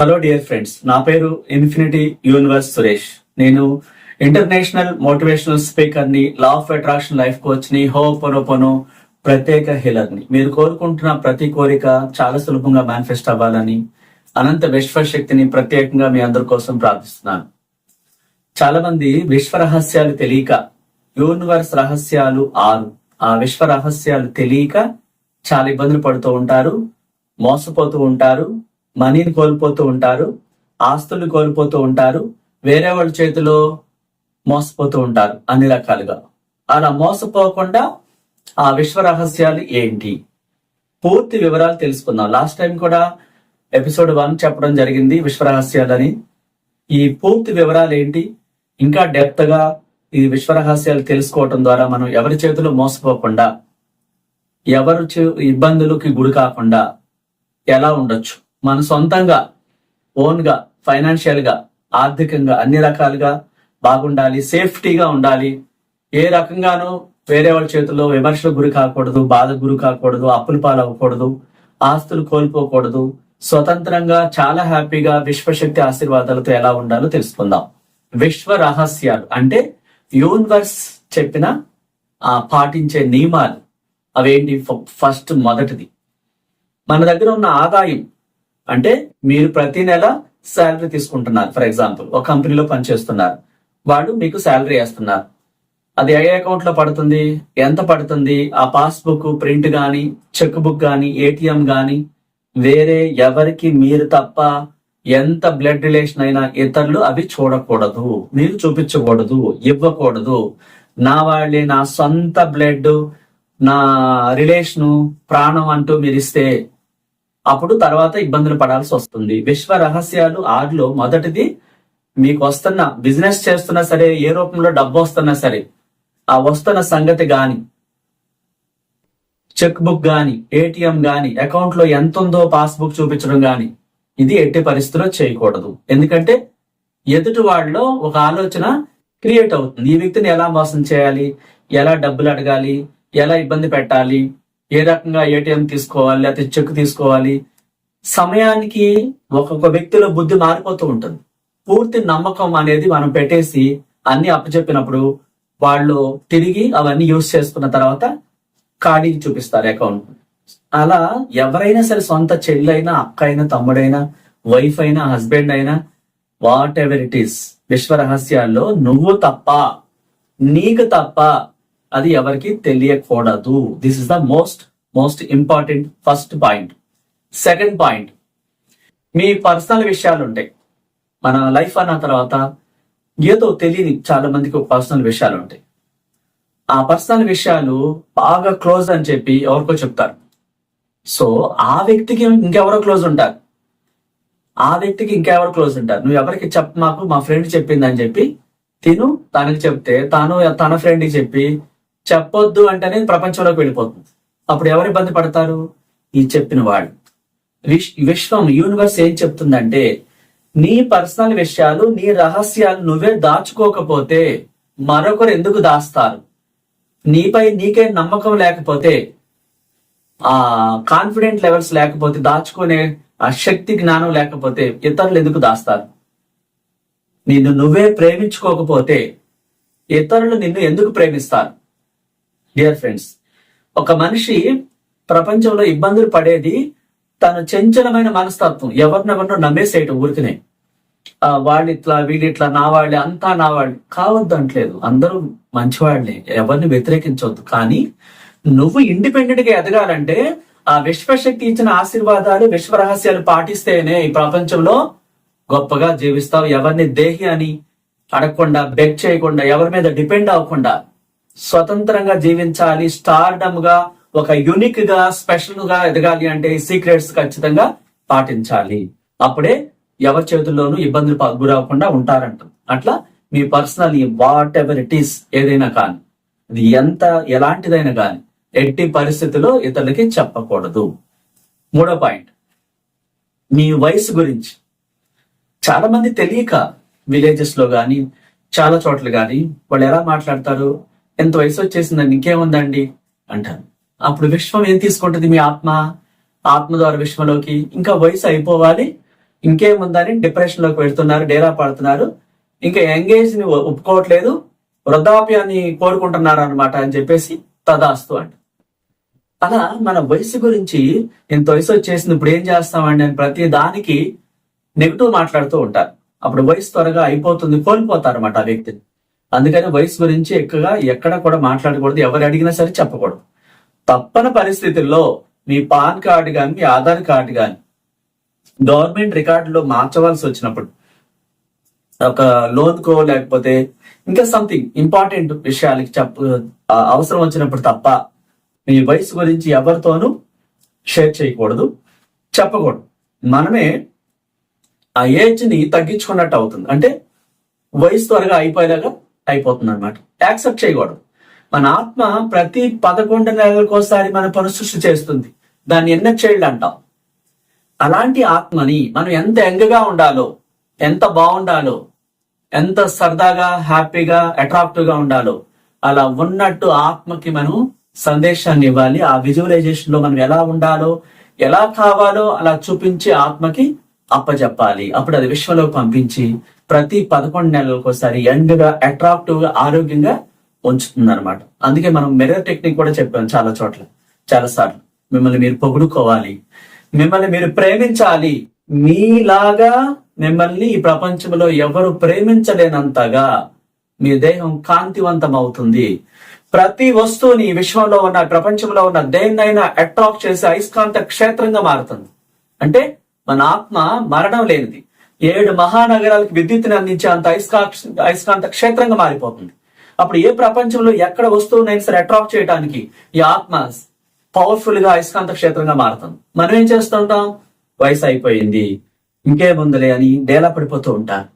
Hello dear friends నా పేరు infinity universe Suresh నేను ఇంటర్నేషనల్ మోటివేషనల్ స్పీకర్ని లా ఆఫ్ అట్రాక్షన్ లైఫ్ కోచ్ని హోపనోపను ప్రత్యేక హీలర్ని. మీరు కోరుకుంటున్న ప్రతి కోరిక చాలా సులభంగా మేనిఫెస్ట్ అవ్వాలని అనంత విశ్వ శక్తిని ప్రత్యేకంగా మీ అందరి కోసం ప్రార్థిస్తున్నాను. చాలా మంది విశ్వ రహస్యాలు తెలియక యూనివర్స్ రహస్యాలు ఆరు. ఆ విశ్వ రహస్యాలు తెలియక చాలా ఇబ్బందులు పడుతూ ఉంటారు మోసపోతూ ఉంటారు మనీని కోల్పోతూ ఉంటారు ఆస్తులు కోల్పోతూ ఉంటారు వేరే వాళ్ళ చేతిలో మోసపోతూ ఉంటారు అన్ని రకాలుగా. అలా మోసపోకుండా ఆ విశ్వ రహస్యాలు ఏంటి? పూర్తి వివరాలు తెలుసుకుందాం. లాస్ట్ టైం కూడా ఎపిసోడ్ వన్ చెప్పడం జరిగింది విశ్వ రహస్యాలని. ఈ పూర్తి వివరాలు ఏంటి? ఇంకా డెప్త్గా ఈ విశ్వ రహస్యాలు తెలుసుకోవటం ద్వారా మనం ఎవరి చేతిలో మోసపోకుండా ఎవరు చే- ఇబ్బందులకి గురి కాకుండా ఎలా ఉండొచ్చు? మన సొంతంగా ఓన్గా ఫైనాన్షియల్గా ఆర్థికంగా అన్ని రకాలుగా బాగుండాలి సేఫ్టీగా ఉండాలి. ఏ రకంగానూ వేరే వాళ్ళ చేతుల్లో విమర్శలకు గురి కాకూడదు బాధకు గురి కాకూడదు అప్పులు పాలవ్వకూడదు ఆస్తులు కోల్పోకూడదు. స్వతంత్రంగా చాలా హ్యాపీగా విశ్వశక్తి ఆశీర్వాదాలతో ఎలా ఉండాలో తెలుసుకుందాం. విశ్వ రహస్యాలు అంటే యూనివర్స్ చెప్పిన ఆ పాటించే నియమాలు. అవేంటి? ఫ- ఫస్ట్ మొదటిది. మన దగ్గర ఉన్న ఆదాయం అంటే మీరు ప్రతి నెల శాలరీ తీసుకుంటున్నారు ఫర్ ఎగ్జాంపుల్ ఒక కంపెనీలో పనిచేస్తున్నారు. వాళ్ళు మీకు శాలరీ వేస్తున్నారు. అది ఏ అకౌంట్లో పడుతుంది ఎంత పడుతుంది ఆ పాస్బుక్ ప్రింట్ కానీ చెక్ బుక్ కానీ ఏటీఎం కానీ వేరే ఎవరికి మీరు తప్ప ఎంత బ్లడ్ రిలేషన్ అయినా ఇతరులు అవి చూడకూడదు మీరు చూపించకూడదు ఇవ్వకూడదు. నా వాళ్ళే నా సొంత బ్లడ్ నా రిలేషను ప్రాణం అంటూ మీరు ఇస్తే అప్పుడు తర్వాత ఇబ్బందులు పడాల్సి వస్తుంది. విశ్వ రహస్యాలు ఆరులో మొదటిది మీకు వస్తున్న బిజినెస్ చేస్తున్నా సరే ఏ రూపంలో డబ్బు వస్తున్నా సరే ఆ వస్తున్న సంగతి గాని చెక్ బుక్ గాని ఏటీఎం గాని అకౌంట్లో ఎంత ఉందో పాస్బుక్ చూపించడం గాని ఇది ఎట్టి పరిస్థితిలో చేయకూడదు. ఎందుకంటే ఎదుటి వాళ్ళలో ఒక ఆలోచన క్రియేట్ అవుతుంది. ఈ వ్యక్తిని ఎలా మోసం చేయాలి? ఎలా డబ్బులు అడగాలి? ఎలా ఇబ్బంది పెట్టాలి? ఏ రకంగా ఏటీఎం తీసుకోవాలి లేకపోతే చెక్ తీసుకోవాలి. సమయానికి ఒక్కొక్క వ్యక్తిలో బుద్ధి మారిపోతూ ఉంటుంది. పూర్తి నమ్మకం అనేది మనం పెట్టేసి అన్ని అప్పచెప్పినప్పుడు వాళ్ళు తిరిగి అవన్నీ యూజ్ చేసుకున్న తర్వాత ఖాళీ చూపిస్తారు అకౌంట్ అలా ఎవరైనా సరే సొంత చెల్లైనా అక్క అయినా తమ్ముడైనా వైఫ్ అయినా హస్బెండ్ అయినా వాట్ ఎవర్ ఇట్ ఈస్ విశ్వ రహస్యాల్లో నువ్వు తప్ప నీకు తప్ప అది ఎవరికి తెలియకూడదు. This is the most most important first point second point me personal విషయాలు ఉంటాయి మన లైఫ్ అన్న తర్వాత ఏదో తెలియని చాలా మందికి పర్సనల్ విషయాలు ఉంటాయి ఆ పర్సనల్ విషయాలు బాగా క్లోజ్ అని చెప్పి ఎవరికో చెప్తారు. సో ఆ వ్యక్తికి ఇంకెవరో క్లోజ్ ఉంటారు. ఆ వ్యక్తికి ఇంకెవరు క్లోజ్ ఉంటారు. నువ్వు ఎవరికి చెప్ మాకు మా ఫ్రెండ్ చెప్పింది అని చెప్పి తిను తనకి చెప్తే తాను తన ఫ్రెండ్కి చెప్పి చెప్పొద్దు అంటేనే ప్రపంచంలోకి వెళ్ళిపోతుంది. అప్పుడు ఎవరు ఇబ్బంది పడతారు? ఈ చెప్పిన వాడు. విశ్వం యూనివర్స్ ఏం చెప్తుందంటే నీ పర్సనల్ విషయాలు నీ రహస్యాలు నువ్వే దాచుకోకపోతే మరొకరు ఎందుకు దాస్తారు? నీపై నీకే నమ్మకం లేకపోతే ఆ కాన్ఫిడెంట్ లెవెల్స్ లేకపోతే దాచుకునే ఆ శక్తి జ్ఞానం లేకపోతే ఇతరులు ఎందుకు దాస్తారు? నిన్ను నువ్వే ప్రేమించుకోకపోతే ఇతరులు నిన్ను ఎందుకు ప్రేమిస్తారు? డియర్ ఫ్రెండ్స్ ఒక మనిషి ప్రపంచంలో ఇబ్బందులు పడేది తన చంచలమైన మనస్తత్వం. ఎవరినెవరినో నమ్మేసేయటం ఊరికనే. ఆ, వాళ్ళు ఇట్లా వీళ్ళు ఇట్లా నా వాళ్ళే అంతా నా వాళ్ళు. కావద్దు అంటలేదు. అందరూ మంచివాళ్ళే ఎవరిని వ్యతిరేకించవద్దు కానీ నువ్వు ఇండిపెండెంట్గా ఎదగాలంటే ఆ విశ్వశక్తి ఇచ్చిన ఆశీర్వాదాలు విశ్వ రహస్యాలు పాటిస్తేనే ఈ ప్రపంచంలో గొప్పగా జీవిస్తావు. ఎవరిని దేహి అని అడగకుండా బెగ్ చేయకుండా ఎవరి మీద డిపెండ్ అవ్వకుండా స్వతంత్రంగా జీవించాలి స్టార్డమ్గా ఒక యునిక్గా స్పెషల్గా ఎదగాలి అంటే సీక్రెట్స్ ఖచ్చితంగా పాటించాలి. అప్పుడే ఎవరి చేతుల్లోనూ ఇబ్బందులు గురవకుండా ఉంటారంట. అట్లా మీ personal whatever it is ఏదైనా కానీ ఇది ఎంత ఎలాంటిదైనా కానీ ఎట్టి పరిస్థితిలో ఇతరులకి చెప్పకూడదు. మూడో పాయింట్. మీ వయసు గురించి. చాలా మంది తెలియక విలేజెస్లో కానీ చాలా చోట్ల కానీ వాళ్ళు ఎలా మాట్లాడతారు? ఎంత వయసు వచ్చేసిందండి ఇంకేముందండి? అంటారు. అప్పుడు విశ్వం ఏం తీసుకుంటుంది మీ ఆత్మ? ఆత్మ ద్వారా విశ్వంలోకి ఇంకా వయసు అయిపోవాలి ఇంకేముందని డిప్రెషన్లోకి వెళ్తున్నారు డేరా పడుతున్నారు. ఇంకా ఎంగేజ్ని ఒప్పుకోవట్లేదు వృద్ధాప్యాన్ని కోరుకుంటున్నారు అనమాట అని చెప్పేసి తదాస్తు అంట. అలా మన వయసు గురించి ఇంత వయసు వచ్చేసింది ఇప్పుడు ఏం చేస్తామండి అని ప్రతి దానికి నెగిటివ్ మాట్లాడుతూ ఉంటారు. అప్పుడు వయసు త్వరగా అయిపోతుంది కోల్పోతారు అన్నమాట ఆ వ్యక్తిని. అందుకని వయసు గురించి ఎక్కువగా ఎక్కడ కూడా మాట్లాడకూడదు. ఎవరు అడిగినా సరే చెప్పకూడదు. తప్పని పరిస్థితుల్లో మీ పాన్ కార్డు కానీ మీ ఆధార్ కార్డు కానీ గవర్నమెంట్ రికార్డులో మార్చవలసి వచ్చినప్పుడు ఒక లోన్ కో లేకపోతే ఇంకా సంథింగ్ ఇంపార్టెంట్ విషయాలకి చెప్ప అవసరం వచ్చినప్పుడు తప్ప మీ వయసు గురించి ఎవరితోనూ షేర్ చేయకూడదు చెప్పకూడదు. మనమే ఆ ఏజ్ని తగ్గించుకున్నట్టు అవుతుంది. అంటే వయసు త్వరగా అయిపోయేలాగా అయిపోతుంది అనమాట యాక్సెప్ట్ చేయకూడదు. మన ఆత్మ ప్రతి పదకొండు నెలలకోసారి మన పను సృష్టి చేస్తుంది. దాన్ని ఎన్న చైల్డ్ అంటాం. అలాంటి ఆత్మని మనం ఎంత ఎంగగా ఉండాలో ఎంత బాగుండాలో ఎంత సరదాగా హ్యాపీగా అట్రాక్టివ్గా ఉండాలో అలా ఉన్నట్టు ఆత్మకి మనం సందేశాన్ని ఇవ్వాలి. ఆ విజువలైజేషన్లో మనం ఎలా ఉండాలో ఎలా కావాలో అలా చూపించి ఆత్మకి అప్పచెప్పాలి అప్పుడు అది విశ్వంలోకి పంపించి ప్రతి పదకొండు నెలలకు ఒకసారి యంగ్గా అట్రాక్టివ్గా ఆరోగ్యంగా ఉంచుతుంది అనమాట అందుకే మనం మిర్రర్ టెక్నిక్ కూడా చెప్పాం చాలా చోట్ల చాలా సార్లు. మిమ్మల్ని మీరు పొగుడుకోవాలి. మిమ్మల్ని మీరు ప్రేమించాలి. మీలాగా మిమ్మల్ని ఈ ప్రపంచంలో ఎవరు ప్రేమించలేనంతగా మీ దేహం కాంతివంతం అవుతుంది ప్రతి వస్తువుని విశ్వంలో ఉన్న ప్రపంచంలో ఉన్న దేన్నైనా అట్రాక్ట్ చేసే అయస్కాంత క్షేత్రంగా మారుతుంది. అంటే మన ఆత్మ మరణం లేనిది. ఏడు మహానగరాలకు విద్యుత్ని అందించే అంత అయస్కాంత అయస్కాంత క్షేత్రంగా మారిపోతుంది. అప్పుడు ఏ ప్రపంచంలో ఎక్కడ వస్తువునైనా సరే అట్రాక్ట్ చేయడానికి ఈ ఆత్మ పవర్ఫుల్గా అయస్కాంత క్షేత్రంగా మారుతుంది. మనం ఏం చేస్తుంటాం? వయసు అయిపోయింది. ఇంకేముందులే అని డేలా పడిపోతూ ఉంటారు.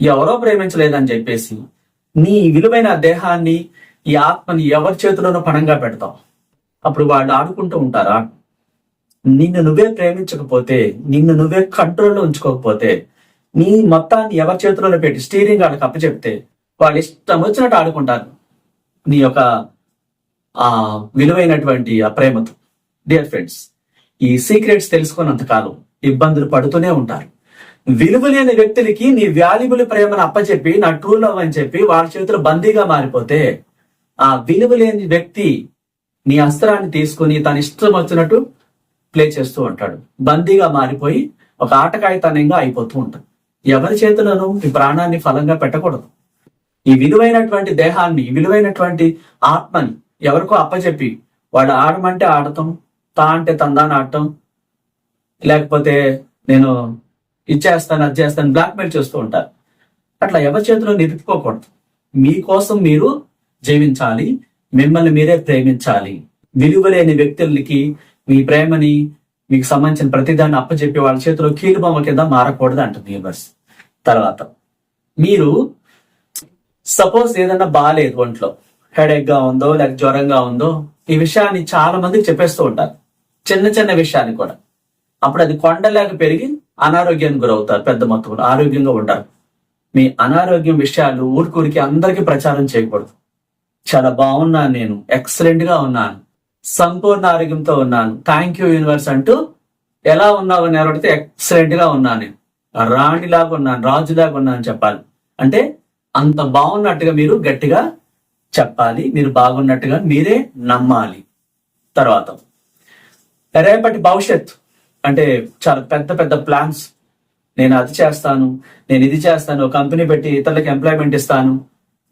ఎవరో ప్రేమించలేదని చెప్పేసి నీ విలువైన దేహాన్ని ఈ ఆత్మని ఎవరి చేతిలోనూ పణంగా పెడతాం. అప్పుడు వాళ్ళు ఆడుకుంటూ ఉంటారా? నిన్ను నువ్వే ప్రేమించకపోతే నిన్ను నువ్వే కంట్రోల్లో ఉంచుకోకపోతే నీ మొత్తాన్ని ఎవరి చేతుల్లో పెట్టి స్టీరింగ్ వాళ్ళకి అప్పచెప్తే వాళ్ళు ఇష్టం వచ్చినట్టు ఆడుకుంటారు. నీ యొక్క ఆ విలువైనటువంటి ఆ ప్రేమతో. డియర్ ఫ్రెండ్స్ ఈ సీక్రెట్స్ తెలుసుకున్నంత కాలం ఇబ్బందులు పడుతూనే ఉంటారు. విలువ లేని వ్యక్తులకి నీ వాల్యుబుల్ ప్రేమను అప్పచెప్పి నా ట్రూ లవ్ అని చెప్పి వాళ్ళ చేతులు బందీగా మారిపోతే ఆ విలువ లేని వ్యక్తి నీ అస్త్రాన్ని తీసుకుని తన ఇష్టం వచ్చినట్టు ప్లే చేస్తూ ఉంటాడు. బందీగా మారిపోయి ఒక ఆటకాయతనంగా అయిపోతూ ఉంటాడు. ఎవరి చేతులను ఈ ప్రాణాన్ని ఫలంగా పెట్టకూడదు. ఈ విలువైనటువంటి దేహాన్ని ఈ విలువైనటువంటి ఆత్మని ఎవరికో అప్పచెప్పి వాడు ఆడమంటే ఆడటం తా అంటే తందాన్ని ఆడటం లేకపోతే నేను ఇచ్చేస్తాను అది చేస్తాను బ్లాక్మెయిల్ చేస్తూ ఉంటారు. అట్లా ఎవరి చేతిలో నిలుపుకోకూడదు. మీకోసం మీరు జీవించాలి మిమ్మల్ని మీరే ప్రేమించాలి. విలువలేని వ్యక్తులకి మీ ప్రేమని మీకు సంబంధించిన ప్రతిదాన్ని అప్పచెప్పి వాళ్ళ చేతిలో కీలుబొమ్మ కింద మారకూడదు అంటుంది యూనివర్స్. తర్వాత మీరు సపోజ్ ఏదైనా బాగాలేదు ఒంట్లో హెడేక్గా ఉందో లేక జ్వరంగా ఉందో ఈ విషయాన్ని చాలా మందికి చెప్పేస్తూ ఉంటారు. చిన్న చిన్న విషయాన్ని కూడా. అప్పుడు అది కొండలాగా పెరిగి అనారోగ్యానికి గురవుతారు పెద్ద మొత్తంలో. ఆరోగ్యంగా ఉంటారు మీ అనారోగ్యం విషయాలు ఊరికూరికి అందరికీ ప్రచారం చేయకూడదు. చాలా బాగున్నాను నేను. ఎక్సలెంట్గా ఉన్నాను. సంపూర్ణ ఆరోగ్యంతో ఉన్నాను. థ్యాంక్ యూ యూనివర్స్ అంటూ ఎలా ఉన్నావు అని ఎవరైతే ఎక్సలెంట్గా ఉన్నాను రాణిలాగా ఉన్నాను రాజులాగా ఉన్నాను చెప్పాలి. అంటే అంత బాగున్నట్టుగా మీరు గట్టిగా చెప్పాలి మీరు బాగున్నట్టుగా మీరే నమ్మాలి. తర్వాత రేపటి భవిష్యత్ అంటే చాలా పెద్ద పెద్ద ప్లాన్స్ నేను అది చేస్తాను నేను ఇది చేస్తాను కంపెనీ పెట్టి ఇతరులకు ఎంప్లాయ్మెంట్ ఇస్తాను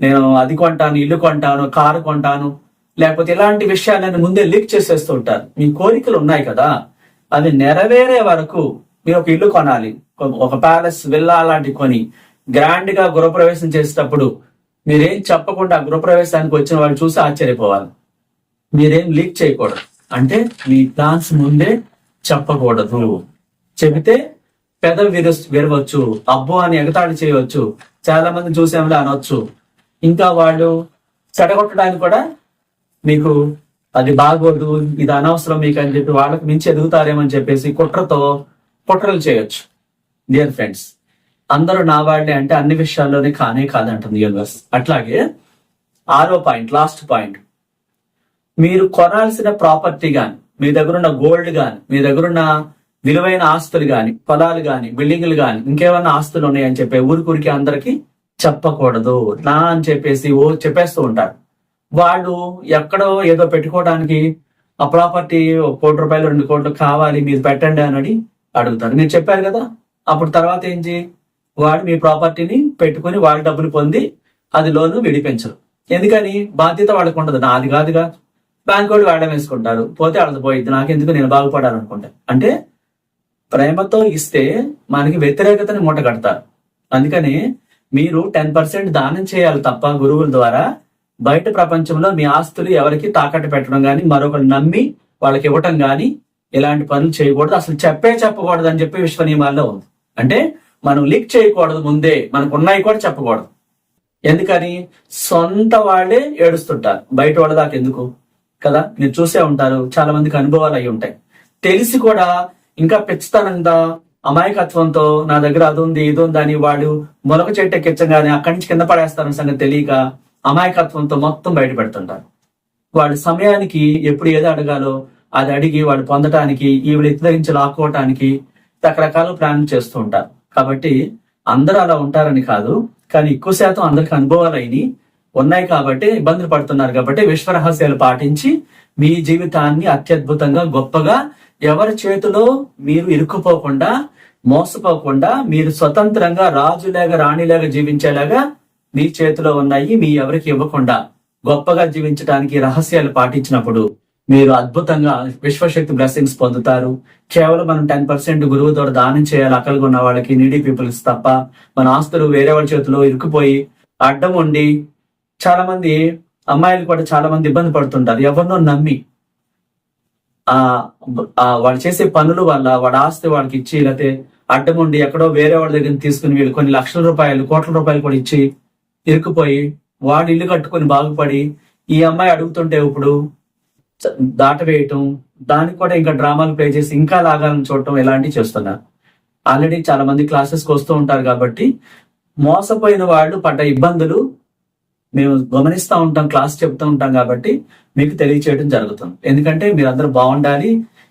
నేను అది కొంటాను ఇల్లు కొంటాను కారు కొంటాను లేకపోతే ఇలాంటి విషయాలను ముందే లీక్ చేసేస్తూ ఉంటారు మీ కోరికలు ఉన్నాయి కదా. అవి నెరవేరే వరకు మీరు ఒక ఇల్లు కొనాలి. ఒక- ప్యాలెస్ విల్లా లాంటి కొని గ్రాండ్గా గృహప్రవేశం చేసేటప్పుడు మీరేం చెప్పకుండా గృహప్రవేశానికి వచ్చిన వాళ్ళు చూసి ఆశ్చర్యపోవాలి. మీరేం లీక్ చేయకూడదు. అంటే మీ ప్లాన్స్ ముందే చెప్పకూడదు. చెబితే పెదవి విరు విరవచ్చు. అబ్బో అని ఎగతాళి చేయవచ్చు. చాలా మంది చూసేమని అనొచ్చు. ఇంకా వాళ్ళు చెడగొట్టడానికి కూడా మీకు అది బాగోదు ఇది అనవసరం మీకు అని చెప్పి వాళ్ళకి మించి ఎదుగుతారేమని చెప్పేసి కుట్రతో కుట్రలు చేయొచ్చు. డియర్ ఫ్రెండ్స్ అందరూ నా వాళ్ళే అంటే అన్ని విషయాల్లోనే కానే కాదంటుంది యూనివర్స్ అట్లాగే ఆరో పాయింట్ లాస్ట్ పాయింట్ మీరు కొనాల్సిన ప్రాపర్టీ గాని మీ దగ్గర ఉన్న గోల్డ్ గాని మీ దగ్గర ఉన్న విలువైన ఆస్తులు గాని పొలాలు గాని బిల్డింగ్లు గాని ఇంకేమైనా ఆస్తులు ఉన్నాయని చెప్పి ఊరికూరికి అందరికి చెప్పకూడదు. నా అని చెప్పేసి ఓ చెప్పేస్తూ ఉంటారు. వాళ్ళు ఎక్కడో ఏదో పెట్టుకోవడానికి ఆ ప్రాపర్టీ ఒక కోటి రూపాయలు రెండు కోట్లు కావాలి మీరు పెట్టండి అని అడుగుతారు. మీరు చెప్పారు కదా అప్పుడు తర్వాత ఏంటి వాడు మీ ప్రాపర్టీని పెట్టుకుని వాళ్ళ డబ్బులు పొంది అది లోను విడిపించరు. ఎందుకని? బాధ్యత వాళ్ళకు ఉండదు. నాది కాదుగా బ్యాంక్ వాళ్ళు వాళ్ళే వేసుకుంటారు. పోతే వాళ్ళది పోయిద్ది. నాకెందుకు? నేను బాగుపడాలనుకుంటా. అంటే ప్రేమతో ఇస్తే మనకి వ్యతిరేకతని మూట కడతారు. అందుకని మీరు టెన్ పర్సెంట్ దానం చేయాలి తప్ప గురువుల ద్వారా బయట ప్రపంచంలో మీ ఆస్తులు ఎవరికి తాకట్టు పెట్టడం కానీ మరొకరు నమ్మి వాళ్ళకి ఇవ్వటం కానీ ఇలాంటి పనులు చేయకూడదు. అసలు చెప్పే చెప్పకూడదు అని చెప్పి విశ్వ నియమాల్లో ఉంది. అంటే మనం లీక్ చేయకూడదు ముందే. మనకు ఉన్నాయి కూడా చెప్పకూడదు. ఎందుకని? సొంత వాళ్ళే ఏడుస్తుంటారు. బయట వాళ్ళ దాకా ఎందుకు? కదా? మీరు చూసే ఉంటారు. చాలా మందికి అనుభవాలు అయి ఉంటాయి. తెలిసి కూడా ఇంకా పెంచుతానందా అమాయకత్వంతో నా దగ్గర అది ఉంది ఇది ఉంది అని వాడు మొలక చెట్టు ఎక్కించగానే అక్కడి నుంచి కింద పడేస్తారని సంగతి తెలియక అమాయకత్వంతో మొత్తం బయటపెడుతుంటారు. వాళ్ళ సమయానికి ఎప్పుడు ఏదో అడగాలో అది అడిగి వాడు పొందటానికి ఈవిడ ఇతరించి లాక్కోవటానికి రకరకాల ప్లాన్ చేస్తూ ఉంటారు. కాబట్టి అందరూ అలా ఉంటారని కాదు కానీ ఎక్కువ శాతం అందరికి అనుభవాలు అయినాయి ఉన్నాయి కాబట్టి ఇబ్బందులు పడుతున్నారు కాబట్టి విశ్వరహస్యాలు పాటించి మీ జీవితాన్ని అత్యద్భుతంగా గొప్పగా ఎవరి చేతిలో మీరు ఇరుక్కుపోకుండా మోసపోకుండా మీరు స్వతంత్రంగా రాజులాగా రాణిలాగా జీవించేలాగా నీ చేతిలో ఉన్నాయి మీ ఎవరికి ఇవ్వకుండా గొప్పగా జీవించడానికి రహస్యాలు పాటించినప్పుడు మీరు అద్భుతంగా విశ్వశక్తి బ్లెస్సింగ్స్ పొందుతారు. కేవలం మనం టెన్ పర్సెంట్ గురువు ద్వారా దానం చేయాలి అక్కడికి ఉన్న వాళ్ళకి నీడీ పీపుల్స్ తప్ప మన ఆస్తులు వేరే వాళ్ళ చేతిలో ఇరుక్కుపోయి అడ్డం ఉండి చాలా మంది అమ్మాయిలు కూడా చాలా మంది ఇబ్బంది పడుతుంటారు. ఎవరినో నమ్మి ఆ వాళ్ళు వాడు చేసే పనులు వల్ల వాడి ఆస్తి వాళ్ళకి ఇచ్చి లేకపోతే అడ్డం ఉండి ఎక్కడో వేరే వాళ్ళ దగ్గర తీసుకుని వీళ్ళు కొన్ని లక్షల రూపాయలు కోట్ల రూపాయలు కూడా ఇచ్చి ఇరుక్కుపోయి వాడు ఇల్లు కట్టుకొని బాగుపడి ఈ అమ్మాయి అడుగుతుంటే ఇప్పుడు దాటవేయటం దానికి కూడా ఇంకా డ్రామాలు ప్లే చేసి ఇంకా లాగాలని చూడటం ఇలాంటివి చేస్తున్నారు ఆల్రెడీ చాలా మంది క్లాసెస్కి వస్తూ ఉంటారు కాబట్టి మోసపోయిన వాళ్ళు పడ్డ ఇబ్బందులు మేము గమనిస్తూ ఉంటాం క్లాస్ చెప్తూ ఉంటాం కాబట్టి మీకు తెలియచేయడం జరుగుతుంది. ఎందుకంటే మీరందరూ బాగుండాలి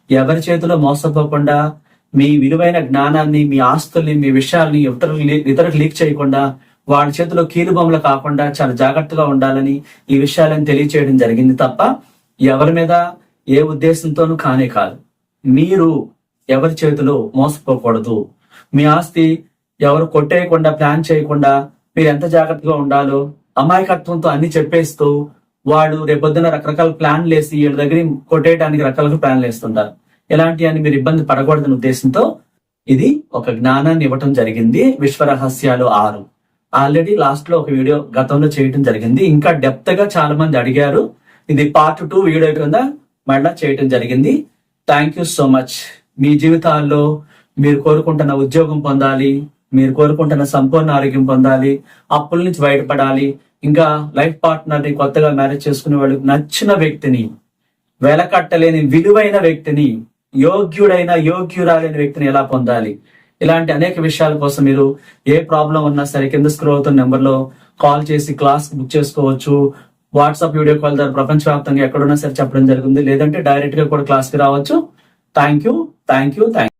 ఎవరి చేతిలో మోసపోకుండా మీ విలువైన జ్ఞానాన్ని మీ ఆస్తుల్ని మీ విషయాల్ని ఇతరులకు ఇతరులకు లీక్ చేయకుండా వాళ్ళ చేతిలో కీలుబొమ్మలు కాకుండా చాలా జాగ్రత్తగా ఉండాలని ఈ విషయాలను తెలియచేయడం జరిగింది తప్ప ఎవరి మీద ఏ ఉద్దేశంతోనూ కానే కాదు. మీరు ఎవరి చేతిలో మోసపోకూడదు. మీ ఆస్తి ఎవరు కొట్టేయకుండా ప్లాన్ చేయకుండా మీరు ఎంత జాగ్రత్తగా ఉండాలో అమాయకత్వంతో అన్ని చెప్పేస్తూ వాడు రేపొద్దున రకరకాల ప్లాన్లు వేసి వీళ్ళ దగ్గర కొట్టేయడానికి రకరకాల ప్లాన్లు వేస్తుంటారు. ఎలాంటి అని మీరు ఇబ్బంది పడకూడదనే ఉద్దేశంతో ఇది ఒక జ్ఞానాన్ని ఇవ్వటం జరిగింది విశ్వ రహస్యాలు ఆరు. ఆల్రెడీ లాస్ట్లో ఒక వీడియో గతంలో చేయటం జరిగింది. ఇంకా డెప్త్గా చాలా మంది అడిగారు. ఇది పార్ట్ టూ వీడియో కింద మళ్ళా చేయటం జరిగింది. థ్యాంక్ యూ సో మచ్ మీ జీవితాల్లో మీరు కోరుకుంటున్న ఉద్యోగం పొందాలి మీరు కోరుకుంటున్న సంపూర్ణ ఆరోగ్యం పొందాలి అప్పుల నుంచి బయటపడాలి ఇంకా లైఫ్ పార్ట్నర్ని కొత్తగా మ్యారేజ్ చేసుకునే వాళ్ళకి నచ్చిన వ్యక్తిని వెలకట్టలేని విలువైన వ్యక్తిని యోగ్యుడైన యోగ్యురాలైన వ్యక్తిని ఎలా పొందాలి? ఇలాంటి అనేక విషయాల కోసం మీరు ఏ ప్రాబ్లం ఉన్నా సరే కింద స్క్రోల్ అవుతున్న నెంబర్లో కాల్ చేసి క్లాస్ బుక్ చేసుకోవచ్చు. వాట్సాప్ వీడియో కాల్ ద్వారా ప్రపంచవ్యాప్తంగా ఎక్కడున్నా సరే చెప్పడం జరుగుతుంది. లేదంటే డైరెక్ట్గా కూడా క్లాస్కి రావచ్చు. Thank you thank you thank